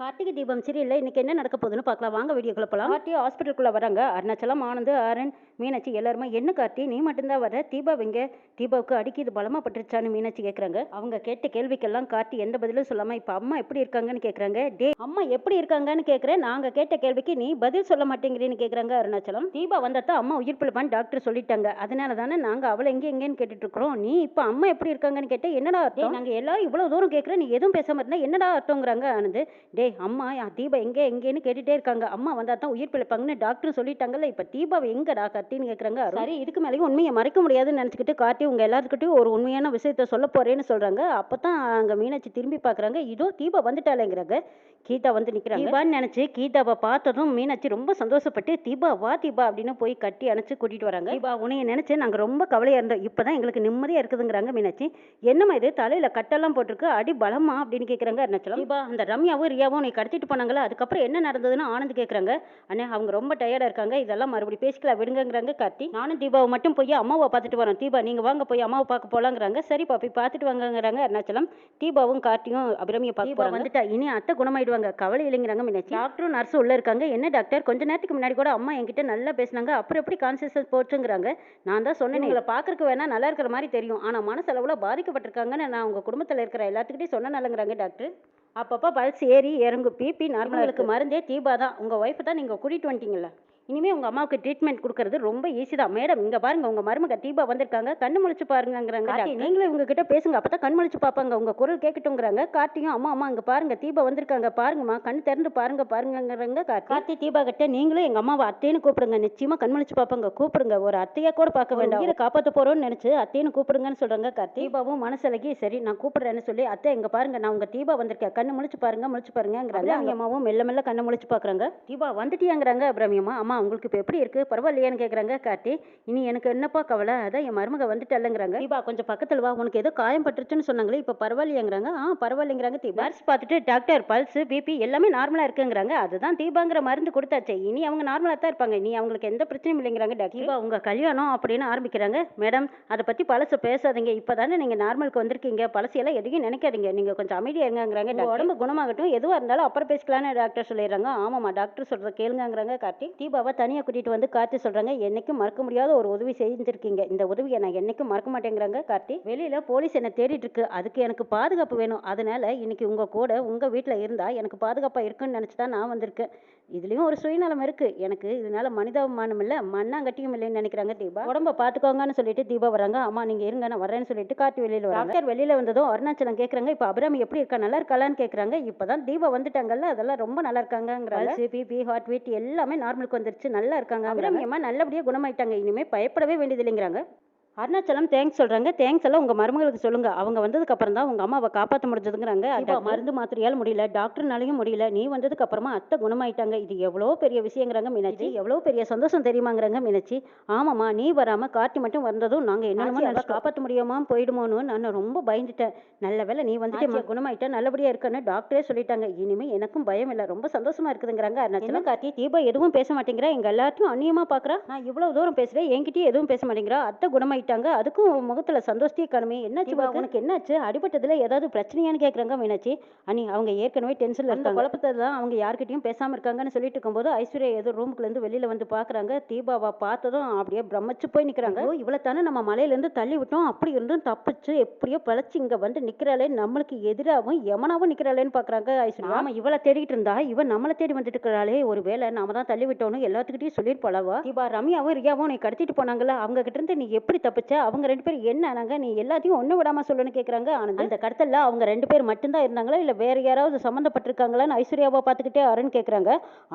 கார்த்திகை தீபம் சீரியல்ல இன்னைக்கு என்ன நடக்க போகுதுன்னு பார்க்கலாம். வாங்க வீடியோக்குள்ள போகலாம் கார்த்தி ஹாஸ்பிட்டலுக்குள்ள வராங்க. அருணாச்சலம் ஆனந்த் அருண் மீனாட்சி எல்லாருமே என்ன கார்த்தி? நீ மட்டும்தான் வர தீபா வெங்க தீபாவுக்கு அடிக்கி இது பலமா பட்டுருச்சான்னு மீனாட்சி கேட்குறாங்க அவங்க கேட்ட கேள்விக்கெல்லாம் கார்த்தி எந்த பதிலும் சொல்லாம இப்போ அம்மா எப்படி இருக்காங்கன்னு கேட்குறாங்க டே அம்மா எப்படி இருக்காங்கன்னு கேட்குறேன் நாங்கள் கேட்ட கேள்விக்கு நீ பதில் சொல்ல மாட்டேங்கிறேன்னு கேட்குறாங்க அருணாச்சலம். தீபா வந்தாத்தான் அம்மா உயிர் பிழைப்பான்னு டாக்டர் சொல்லிட்டாங்க. அதனால தானே நாங்கள் அவளை எங்கே எங்கேன்னு கேட்டுட்டு இருக்கிறோம் நீ இப்போ அம்மா எப்படி இருக்காங்கன்னு கேட்டால் என்னடா அர்த்தம்? நாங்கள் எல்லாரும் இவ்வளோ தூரம் கேட்குறேன் நீ எதுவும் பேசாம இருந்தா என்னடா அர்த்தங்கிறாங்க ஆனந்த். டேய் அம்மா தீபா எங்கே எங்கேன்னு கேட்டுட்டே இருக்காங்க. அம்மா வந்தா தான் உயிர் பிழைப்பாங்கன்னு டாக்டர் சொல்லிட்டாங்கல்ல இப்போ தீபாவை எங்கடா கத்தின்னு கேட்குறாங்க சரி இதுக்கு மேலேயும் உண்மையை மறைக்க முடியாதுன்னு நினச்சிக்கிட்டு கார்த்தி உங்க எல்லாத்துக்கிட்டையும் ஒரு உண்மையான விஷயத்த சொல்ல போறேன்னு சொல்றாங்க. அப்போ தான் அங்கே மீனாட்சி திரும்பி பார்க்குறாங்க இதோ தீபா வந்துட்டாளேங்கிறாங்க. கீதா வந்து நிற்கிறாங்க தீபான்னு நினச்சி கீதாவை பார்த்ததும் மீனாட்சி ரொம்ப சந்தோஷப்பட்டு தீபா வா தீபா அப்படின்னு போய் கட்டி அணைச்சு கூட்டிட்டு வராங்க. தீபா உன்னைய நினைச்சு நாங்கள் ரொம்ப கவலையாக இருந்தோம். இப்போ தான் எங்களுக்கு நிம்மதியாக இருக்குதுங்கிறாங்க மீனாட்சி. என்னம்மா இது? தலையில் கட்டெல்லாம் போட்டிருக்கு. அடி பலமா? அப்படின்னு கேட்குறாங்க அருணாச்சலம். தீபா அந்த ரம்யாவும் ரியாவும் நீ கடத்திட்டு போனாங்களா? அதுக்கப்புறம் என்ன நடந்ததுன்னு ஆனந்த் கேட்குறாங்க அண்ணே அவங்க ரொம்ப டயர்டாக இருக்காங்க. இதெல்லாம் மறுபடியும் பேசிக்கலாம் விடுங்கங்கிறாங்க கார்த்தி. நானும் தீபாவை மட்டும் போய் அம்மாவை பார்த்துட்டு வரோம் தீபா நீங்கள் வாங்க போய் அம்மாவை பார்க்க போலாங்கிறாங்க. சரிப்பா போய் பார்த்துட்டு வாங்கங்கிறாங்க அருணாச்சலம். தீபாவும் கார்த்தியும் அபிரமியை பார்க்க வந்துட்டா. இனி அத்தை குணமாயிடுவாங்க. கவலை இல்லைங்கிறாங்க மீனாட்சி. டாக்டரும் நர்ஸும் உள்ள இருக்காங்க. என்ன டாக்டர் கொஞ்ச நேரத்துக்கு முன்னாடி கூட அம்மா என்கிட்ட நல்லா பேசினாங்க. அப்புறம் எப்படி கான்சியஸ் போச்சுங்கிறாங்க. நான் தான் சொன்னேன். உங்களை பார்க்கறதுக்கு வேணா நல்லா இருக்கிற மாதிரி தெரியும். ஆனால் மனசளவுல பாதிக்கப்பட்டிருக்காங்கன்னு நான் உங்க குடும்பத்தில் இருக்கிற எல்லாத்துக்கிட்டையும் சொன்ன நல்லங்கிறாங்க டாக்டர் அப்பப்போ பல்ஸ் ஏறி இறங்கும். பிபி நார்மலுக்கு மருந்தே தீபா தான். உங்கள் ஒய்ஃபை தான் நீங்கள் கூட்டிகிட்டு வந்துட்டீங்கல்ல. இனிமேல் உங்கள் அம்மாவுக்கு ட்ரீட்மெண்ட் கொடுக்கறது ரொம்ப ஈஸி தான். மேடம் இங்கே பாருங்க உங்கள் மருமக தீபா வந்திருக்காங்க. கண்ணு முழிச்சு பாருங்கங்கிறாங்க கார்த்தி, நீங்களும் இவங்க கிட்ட பேசுங்க. அப்போ தான் கண் முழிச்சு பார்ப்பாங்க உங்கள் குரல் கேட்கட்டுங்கிறாங்க கார்த்தியும் அம்மா அம்மா இங்கே பாருங்க. தீபா வந்திருக்காங்க. பாருங்கம்மா கண் திறந்து பாருங்க பாருங்கங்கிறாங்க கார்த்தி. தீபா கிட்ட நீங்களும் எங்கள் அம்மாவை அத்தைன்னு கூப்பிடுங்க. நிச்சயமாக கண் முழிச்சு பார்ப்பாங்க கூப்பிடுங்க. ஒரு அத்தையா கூட பார்க்க வேண்டாம். உயிரை காப்பாற்ற போகிறோன்னு நினச்சி அத்தைன்னு கூப்பிடுங்கன்னு சொல்கிறாங்க கார்த்தி. தீபாவும் மனசலகி சரி நான் கூப்பிடுறேன்னு சொல்லி அத்தை இங்கே பாருங்க. நான் உங்கள் தீபா வந்திருக்கேன். கண்ணு முழிச்சு பாருங்க முழிச்சு பாருங்கங்கிறாங்க. அவங்க அம்மாவும் மெல்ல மெல்ல கண்ணை முழிச்சு பார்க்குறாங்க. தீபா வந்துட்டியாங்கிறாங்க அபிராமியம்மா. அம்மா உங்களுக்கு இப்போ எப்படி இருக்கு? பரவாயில்லையான்னு கேட்குறாங்க கார்த்தி. இனி எனக்கு என்னப்பா கவலை? அதான் என் மருமக வந்துட்டல்லங்கிறாங்க. தீபா கொஞ்சம் பக்கத்தில் வா. உனக்கு ஏதோ காயம் பட்டுருச்சுன்னு சொன்னாங்களே இப்போ பரவாயில்லையாங்கிறாங்க. ஆ பரவாயில்லைங்கிறாங்க தீபா. நர்ஸ் பார்த்துட்டு டாக்டர் பல்ஸ் பிபி எல்லாமே நார்மலாக இருக்குங்கிறாங்க. அதுதான் தீபாங்கிற மருந்து கொடுத்தாச்சு. இனி அவங்க நார்மலாக தான் இருப்பாங்க. இனி அவங்களுக்கு எந்த பிரச்சனையும் இல்லைங்கிறாங்க டாக்டர் தீபா உங்கள் கல்யாணம் அப்படின்னு ஆரம்பிக்கிறாங்க. மேடம் அதை பற்றி பழசு பேசாதீங்க. இப்போ தானே நீங்கள் நார்மலுக்கு வந்திருக்கீங்க. பழசையெல்லாம் எதையும் நினைக்காதீங்க. நீங்கள் கொஞ்சம் அமைதியாக இருங்கங்கிறாங்க டாக்டர். உடம்பு குணமாகட்டும். எதுவாக இருந்தாலும் அப்புறம் பேசிக்கலாம்னு டாக்டர் சொல்லிடுறாங்க. ஆமாம்மா டாக்டர் சொல்கிறத கேளுங்கங்கிறாங்க கார்த்தி. தீபாவை தனியாக கூட்டிகிட்டு வந்து கார்த்தி சொல்கிறாங்க என்னைக்கும் மறக்க முடியாத ஒரு உதவி செஞ்சுருக்கீங்க. இந்த உதவியை நான் என்றைக்கும் மறக்க மாட்டேங்கிறாங்க கார்த்தி. வெளியில் போலீஸ் என்னை தேடிட்டு இருக்கு. அதுக்கு எனக்கு பாதுகாப்பு வேணும். அதனால இன்னைக்கு உங்கள் கூட உங்கள் வீட்டில் இருந்தால் எனக்கு பாதுகாப்பாக இருக்குன்னு நினச்சி தான் நான் வந்திருக்கேன். இதுலேயும் ஒரு சுயநலம் இருக்கு. எனக்கு இதனால மனிதாபிமானம் இல்லை மண்ணாங்கட்டியும் இல்லைன்னு நினைக்கிறாங்க தீபா. உடம்ப பார்த்துக்கோங்கன்னு சொல்லிட்டு தீபா வராங்க. அம்மா நீங்க இருங்க நான் வரேன்னு சொல்லிட்டு காட்டி வெளியில வராங்க. டாக்டர் வெளியில வந்ததும் அருணாச்சலம் கேட்குறாங்க இப்போ அபிராமி எப்படி இருக்கா? நல்லா இருக்காளான்னு கேட்குறாங்க இப்போதான் தீபா வந்துட்டாங்கல்ல அதெல்லாம் ரொம்ப நல்லா இருக்காங்கங்கிறாங்க. பிபி ஹார்ட் பீட் எல்லாமே நார்மலுக்கு வந்துருச்சு. நல்லா இருக்காங்க. அம்மா நல்லபடியாக குணமாயிட்டாங்க. இனிமே பயப்படவே வேண்டியது இல்லைங்கிறாங்க அருணாச்சலம் தேங்க்ஸ் சொல்றாங்க. தேங்க்ஸ் எல்லாம் உங்க மருமகளுக்கு சொல்லுங்க. அவங்க வந்ததுக்கு அப்புறம் தான் உங்க அம்மாவை காப்பாற்ற முடிஞ்சதுங்கிறாங்க. இப்போ மருந்து மாத்திரையால் முடியல டாக்டர்னாலையும் முடியல. நீ வந்ததுக்கு அப்புறமா அத்தை குணமாயிட்டாங்க. இது எவ்வளோ பெரிய விஷயங்கிறாங்க மீனாட்சி. எவ்வளோ பெரிய சந்தோஷம் தெரியுமாங்கிறாங்க மீனாட்சி. ஆமாம்மா நீ வராம கார்த்தி மட்டும் வந்ததும் நாங்க என்னென்னமோ நல்லா காப்பாற்ற முடியாம போயிடுமோன்னு நான் ரொம்ப பயந்துட்டேன். நல்ல வேளை நீ வந்துட்டு குணமாயிட்டா நல்லபடியா இருக்கன்னு டாக்டரே சொல்லிட்டாங்க. இனிமே எனக்கும் பயம் இல்லை. ரொம்ப சந்தோஷமா இருக்குதுங்கிறாங்க அருணாச்சலம். கார்த்தி? தீபா எதுவும் பேச மாட்டேங்கிறா? எங்க எல்லாத்தையும் அந்நியமா பாக்குறா? நான் இவ்வளவு தூரம் பேசுறேன். என்கிட்டயும் எதுவும் பேச மாட்டேங்கிறா? அத்தை குணமாயிட்டாங்க அதுக்கும் முகத்துல சந்தோஷத்தையே காணுமே. என்னாச்சு உனக்கு என்னாச்சு? அடிபட்டதுல ஏதாவது பிரச்சனையான்னு கேக்குறாங்க மீனாட்சி. அனி அவங்க ஏற்கனவே டென்ஷன்ல இருந்த குழப்பத்தை தான் அவங்க யார்கிட்டயும் பேசாம இருக்காங்கன்னு சொல்லிட்டு இருக்கும்போது ஐஸ்வர்யா ஏதோ ரூமுக்குள்ள இருந்து வெளியில வந்து பாக்குறாங்க. தீபாவை பார்த்ததும் அப்படியே பிரமிச்சு போய் நிக்கிறாங்க. ஓ இவ்வளவு தானே நம்ம மலையில இருந்து தள்ளி விட்டோம். அப்படி இருந்தும் தப்பிச்சு எப்படியோ பழச்சு இங்க வந்து நிக்கிறாளே. நம்மளுக்கு எதிராகவும் யமனாவும் நிக்கிறாளேன்னு பாக்குறாங்க ஐஸ்வர்யா. ஆமா இவளை தேடிட்டு இருந்தா இவன் நம்மளை தேடி வந்துட்டு இருக்கிறாளே. ஒரு வேளை நாம தான் தள்ளி விட்டோம்னு எல்லாத்துக்கிட்டையும் சொல்லியிருப்பாளவா? தீபா ரம்யாவும் ரியாவும் நீ கடத்திட்டு போனாங்கல்ல. அவங்க கிட்ட இருந்து நீ எப்படி தப்பிச்ச அவங்க ரெண்டு பேரும் என்ன ஆனாங்க? நீ எல்லாத்தையும் ஒண்ணு விடாம சொல்லுன்னு கேக்குறாங்க ஆனந்த். அந்த கடத்தல்ல அவங்க ரெண்டு பேர் மட்டும்தான் இருந்தாங்களா? இல்ல வேற யாராவது சம்மந்தப்பட்டிருக்காங்களான்னு ஐஸ்வர்யாவை பார்த்துக்கிட்டே அருண் கேக்குறாங்க.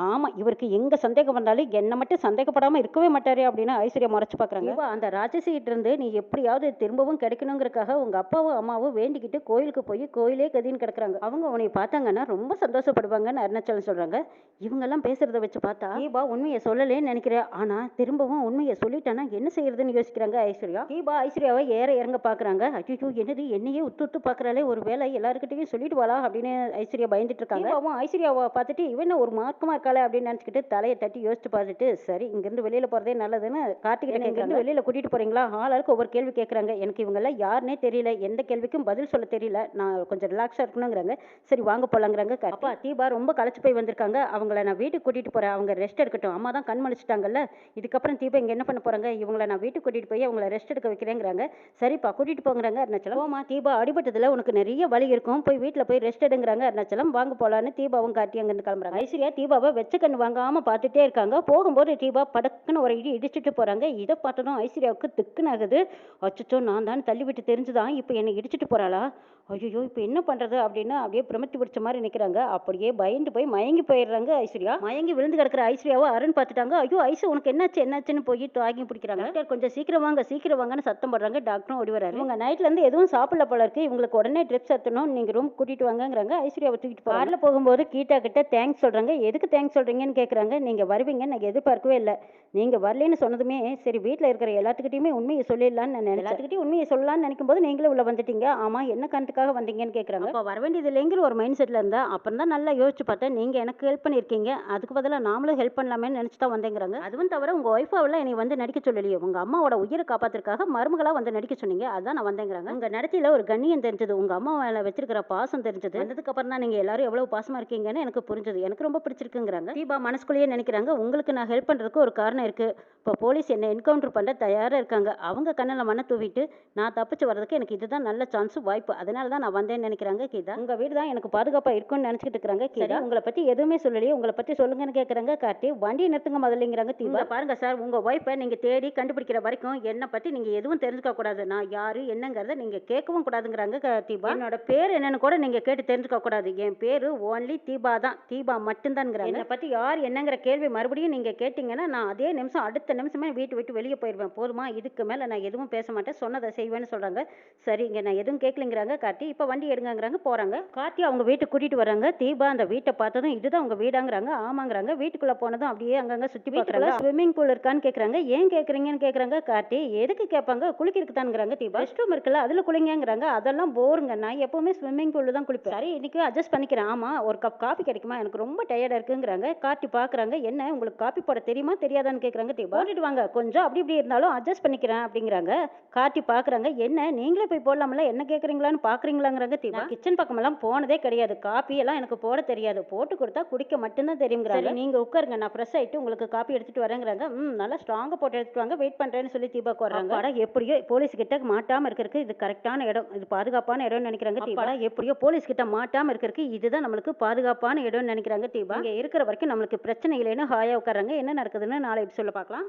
ஆமா இவருக்கு எங்க சந்தேகம் வந்தாலும் என்ன மட்டும் சந்தேகப்படாம இருக்கவே மாட்டாரு அப்படின்னு ஐஸ்வர்யா மறைச்சு பாக்குறாங்க. அந்த ராட்சசிகிட்ட இருந்து நீ எப்படியாவது திரும்பவும் கிடைக்கணுங்கிறக்காக உங்க அப்பாவும் அம்மாவும் வேண்டிக்கிட்டு கோயிலுக்கு போய் கோயிலே கதின்னு கிடக்குறாங்க. அவங்க உன்னை பார்த்தாங்கன்னா ரொம்ப சந்தோஷப்படுவாங்கன்னு அருணாச்சலம் சொல்றாங்க. இவங்கெல்லாம் பேசுறத வச்சு பார்த்தா தீபா உண்மையை சொல்லலேன்னு நினைக்கிறேன் ஆனா திரும்பவும் உண்மையை சொல்லிட்டேன்னா என்ன செய்யறதுன்னு யோசிக்கிறாங்க ஐஸ்வர்யா. ஐஸ்வர்யா? தீபா ஐஸ்வர்யாவை ஏற இறங்க பார்க்குறாங்க அச்சோ என்னது? என்னையே உத்து உத்து பார்க்குறாளே ஒரு வேலை எல்லாருக்கிட்டையும் சொல்லிட்டு வாளா அப்படின்னு ஐஸ்வர்யா பயந்துட்டு இருக்காங்க. தீபாவும் ஐஸ்வர்யாவை பார்த்துட்டு இவன் ஒரு மார்க்கமாக இருக்காளே அப்படின்னு நினச்சிக்கிட்டு தலையை தட்டி யோசிச்சு பார்த்துட்டு சரி இங்கேருந்து வெளியில் போகிறதே நல்லதுன்னு கார்த்திகிட்ட இங்கேருந்து வெளியில் கூட்டிகிட்டு போகிறீங்களா ஆளாருக்கு ஒவ்வொரு கேள்வி கேட்குறாங்க எனக்கு இவங்கெல்லாம் யாருனே தெரியல. எந்த கேள்விக்கும் பதில் சொல்ல தெரியல. நான் கொஞ்சம் ரிலாக்ஸாக இருக்கணுங்கிறாங்க. சரி வாங்க போலாங்கிறாங்க அப்பா தீபா ரொம்ப களைச்சு போய் வந்திருக்காங்க. அவங்கள நான் வீட்டுக்கு கூட்டிகிட்டு போகிறேன் அவங்க ரெஸ்ட் எடுக்கட்டும். அம்மா தான் கண் முழிச்சிட்டாங்கல்ல இதுக்கப்புறம் தீபா இங்கே என்ன பண்ண போகிறாங்க இவங்கள நான் வீட்டுக்கு கூட்டிகிட்டு போய் அவங்கள ரெஸ்ட் எடுக்க வைக்கிறேங்கிறாங்க. சரிப்பா கூட்டிகிட்டு போங்கிறாங்க அருணாச்சலம். ஓமா தீபா அடிபட்டதில் உனக்கு நிறைய வலி இருக்கும். போய் வீட்டில் போய் ரெஸ்ட் எடுங்கிறாங்க அருணாச்சலம். வாங்க போகலான்னு தீபாவும் காட்டி அங்கேருந்து கிளம்புறாங்க. ஐஸ்வர்யா தீபாவை வெச்ச கண் வாங்காமல் பார்த்துட்டே இருக்காங்க. போகும்போது தீபா படக்குன்னு ஒரு இடி இடிச்சிட்டு போகிறாங்க இதை பார்த்ததும் ஐஸ்வர்யாவுக்கு திக்குன்னு ஆகுது. அச்சோ நான் தான் தள்ளி விட்டு தெரிஞ்சுதான் இப்போ என்னை இடிச்சிட்டு போகிறாளா ஐயோ இப்போ என்ன பண்ணுறது அப்படின்னு அப்படியே பிரமித்து பிடிச்ச மாதிரி நிற்கிறாங்க அப்படியே பயந்து போய் மயங்கி போயிடுறாங்க ஐஸ்வர்யா. மயங்கி விழுந்து கிடக்கிற ஐஸ்வர்யாவை அருண் பார்த்துட்டாங்க. ஐயோ ஐஸ் உனக்கு என்னாச்சு என்னாச்சுன்னு போய் தாங்கி பிடிக்கிறாங்க. டாக்டர் கொஞ்சம் சீக்கிரம் வாங்க சீக்கிரம் வாங்கன்னு சத்தம் போடுறாங்க. டாக்டரும் ஓடி வராரு இவங்க நைட்லேருந்து எதுவும் சாப்பிடல போல இருக்கு. இவங்களுக்கு உடனே ட்ரிப்ஸ் எத்தணும் நீங்கள் ரூம் கூட்டிட்டு வாங்கங்கிறாங்க. ஐஸ்வர்யாவை தூக்கிட்டு காரில் போகும்போது கீட்டா கிட்ட தேங்க்ஸ் சொல்கிறாங்க எதுக்கு தேங்க்ஸ் சொல்கிறீங்கன்னு கேட்குறாங்க நீங்கள் வருவீங்கன்னு நான் எதிர்பார்க்கவே இல்லை. நீங்கள் வரலன்னு சொன்னதுமே சரி வீட்டில் இருக்கிற எல்லாத்துக்கிட்டையுமே உண்மையை சொல்லிடலான்னு நான் எல்லாத்துக்கிட்டையும் உண்மையை சொல்லலாம்னு நினைக்கும் போது நீங்களே உள்ள வந்துட்டீங்க. ஆமாம் என்ன கண்டு காரணத்துக்காக வந்தீங்கன்னு கேட்குறாங்க அப்போ வர வேண்டியது இல்லைங்கிற ஒரு மைண்ட் செட்டில் இருந்தா அப்புறம் தான் நல்லா யோசிச்சு பார்த்தேன். நீங்க எனக்கு ஹெல்ப் பண்ணியிருக்கீங்க. அதுக்கு பதிலாக நாமளும் ஹெல்ப் பண்ணலாமேன்னு நினச்சி தான் வந்தேங்கிறாங்க. அதுவும் தவிர உங்க ஒய்ஃபாவில் என்னை வந்து நடிக்க சொல்லலையே. உங்க அம்மாவோட உயிரை காப்பாத்துறதுக்காக மருமகளா வந்து நடிக்க சொன்னீங்க. அதான் நான் வந்தேங்கிறாங்க. உங்க நடத்தியில ஒரு கண்ணியம் தெரிஞ்சது உங்க அம்மா மேல வச்சிருக்கிற பாசம் தெரிஞ்சது வந்ததுக்கு அப்புறம் தான் நீங்க எல்லாரும் எவ்வளவு பாசமா இருக்கீங்கன்னு எனக்கு புரிஞ்சது. எனக்கு ரொம்ப பிடிச்சிருக்குங்கிறாங்க. தீபா மனசுக்குள்ளேயே நினைக்கிறாங்க உங்களுக்கு நான் ஹெல்ப் பண்றதுக்கு ஒரு காரணம் இருக்கு. இப்போ போலீஸ் என்னை என்கவுண்டர் பண்ண தயாரா இருக்காங்க. அவங்க கண்ணில் மண்ணை தூவிட்டு நான் தப்பிச்சு வர்றதுக்கு எனக்கு இதுதான் நல்ல சான்ஸ் வாய்ப்பு. அதனால தான் நான் வந்தேன்னு நினைக்கிறாங்க கீதா. உங்க வீடு தான் எனக்கு பாதுகாப்பா இருக்கும்னு நினைச்சிட்டு இருக்காங்க கீதா. உங்களை பத்தி எதுவுமே சொல்லலையே உங்களை பத்தி சொல்லுங்கன்னு கேட்குறாங்க கார்த்தி. வண்டியை நிறுத்துங்க முதல்லங்கிறாங்க தீபா. பாருங்க சார் உங்க ஒய்ஃபை நீங்க தேடி கண்டுபிடிக்கிற வரைக்கும் என்னை பத்தி நீங்க எதுவும் தெரிஞ்சுக்க கூடாது. நான் யாரு என்னங்கிறத நீங்க கேட்கவும் கூடாதுங்கிறாங்க தீபா. என்னோட பேர் என்னன்னு கூட நீங்க கேட்டு தெரிஞ்சுக்க கூடாது. என் பேரு ஓன்லி தீபா தான். தீபா மட்டும்தான்ங்கிறாங்க. என்னை பத்தி யார் என்னங்கிற கேள்வி மறுபடியும் நீங்க கேட்டீங்கன்னா நான் அதே நிமிஷம் அடுத்த நிமிஷமே வீட்டு விட்டு வெளியே போயிடுவேன் போதுமா? இதுக்கு மேல நான் எதுவும் பேச மாட்டேன். சொன்னதை செய்வேன்னு சொல்றாங்க. சரிங்க நான் எதுவும் கேட்கலைங்கிறாங்க கார்த்தி இப்போ வண்டி எடுங்கங்கிறாங்க போறாங்க. கார்த்தி அவங்க வீட்டுக்கு கூட்டிட்டு வராங்க. தீபா அந்த வீட்டை பார்த்ததும் இதுதான் உங்க வீடாங்கிறாங்க ஆமாங்கிறாங்க. வீட்டுக்குள்ள போனதும் அப்படியே அங்கங்க சுத்தி பார்க்கறாங்க. ஸ்விம்மிங் பூல் இருக்கான்னு கேக்குறாங்க. ஏன் கேக்குறீங்கன்னு கேக்குறாங்க கார்த்தி. எதுக்கு கேட்பாங்க? குளிக்கிறதுக்கு தானுங்கிறாங்க தீபா ரெஸ்ட் ரூம் இருக்குல்ல அதுல குளிங்கங்கிறாங்க. அதெல்லாம் போருங்க நான் எப்பவுமே ஸ்விம்மிங் பூல்ல தான் குளிப்பேன். சரி இன்னைக்கு அட்ஜஸ்ட் பண்ணிக்கிறேன். ஆமா ஒரு கப் காஃபி கிடைக்குமா? எனக்கு ரொம்ப டயர்டா இருக்குங்கிறாங்க. கார்த்தி பாக்குறாங்க என்ன உங்களுக்கு காஃபி போட தெரியுமா? தெரியாதான்னு கேக்குறாங்க தீபா. போட்டுட்டு வாங்க. கொஞ்சம் அப்படி இப்படி இருந்தாலும் அட்ஜஸ்ட் பண்ணிக்கிறேன் அப்படிங்கிறாங்க. கார்த்தி பாக்குறாங்க என்ன நீங்களே போய் போடலாம்ல? என்ன கேக்குறீங்களான்னு பாக்குறீங்களாங்கிறாங்க தீபா கிச்சன் பக்கமெல்லாம் போனதே கிடையாது. காப்பி எல்லாம் எனக்கு போட தெரியாது. போட்டு கொடுத்தா குடிக்க மட்டும்தான் தெரியுங்கிறாங்க. நீங்க உட்காருங்க நான் ஃப்ரெஷ் ஆயிட்டு உங்களுக்கு காப்பி எடுத்துட்டு வரேங்கிறாங்க. ம் நல்லா ஸ்ட்ராங்கா போட்டு எடுத்துட்டு வாங்க. வெயிட் பண்றேன்னு சொல்லி தீபாக்கு வர்றாங்க அட எப்படியோ போலீஸ் கிட்ட மாட்டாம இருக்கிறதுக்கு இது கரெக்டான இடம். இது பாதுகாப்பான இடம்னு நினைக்கிறாங்க தீபா. எப்படியோ போலீஸ் கிட்ட மாட்டாம இருக்கிறதுக்கு இதுதான் நம்மளுக்கு பாதுகாப்பான இடம்னு நினைக்கிறாங்க தீபா. இங்க இருக்கிற வரைக்கும் நம்மளுக்கு பிரச்சனை இல்லைன்னு ஹாயா உட்காராங்க என்ன நடக்குதுன்னு நாளை சொல்ல பார்க்கலாம்.